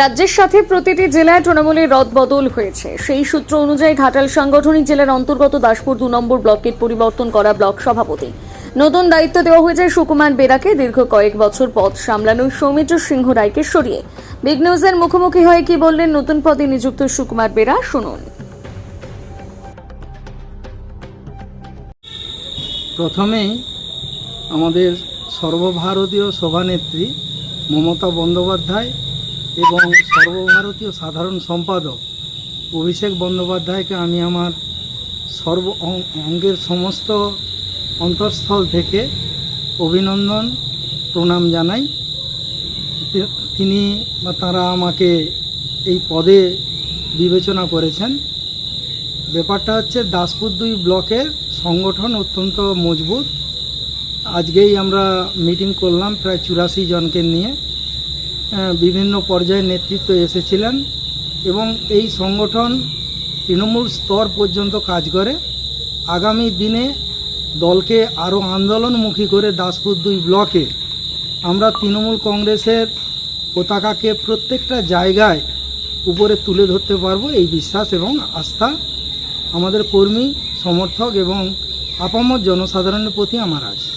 রাজ্যের সাথে প্রতিটি জেলায় তৃণমূলের রদবদল হয়েছে। সেই সূত্র অনুযায়ী ঘাটাল সাংগঠনিক জেলার অন্তর্গত দাসপুর দু নম্বর ব্লকের পরিবর্তন করা ব্লক সভাপতি। নতুন দায়িত্ব দেওয়া হয়েছে সুকুমার বেরাকে। দীর্ঘ কয়েক বছর পদ সামলানো সৌমিত্র সিংহ রায়কে সরিয়ে। বিগ নিউজের মুখোমুখি হয়ে কি বললেন নতুন পদে নিযুক্ত সুকুমার বেরা, শুনুন। প্রথমেই আমাদের সর্বভারতীয় সভানেত্রী মমতা বন্দ্যোপাধ্যায় এবং সর্বভারতীয় সাধারণ সম্পাদক অভিষেক বন্দ্যোপাধ্যায়কে আমি আমার সর্ব অঙ্গের সমস্ত অন্তঃস্থল থেকে অভিনন্দন, প্রণাম জানাই। তিনি বা তারা আমাকে এই পদে বিবেচনা করেছেন। ব্যাপারটা হচ্ছে দাসপুর দুই ব্লকের সংগঠন অত্যন্ত মজবুত। আজকেই আমরা মিটিং করলাম প্রায় চুরাশি জনকে নিয়ে। বিভিন্ন পর্যায়ে নেতৃত্ব এসেছিলেন এবং এই সংগঠন তৃণমূল স্তর পর্যন্ত কাজ করে। আগামী দিনে দলকে আরও আন্দোলনমুখী করে দাসপুর দুই ব্লকে আমরা তৃণমূল কংগ্রেসের পতাকাকে প্রত্যেকটা জায়গায় উপরে তুলে ধরতে পারব এই বিশ্বাস এবং আস্থা আমাদের কর্মী, সমর্থক এবং আপামর জনসাধারণের প্রতি আমার আছে।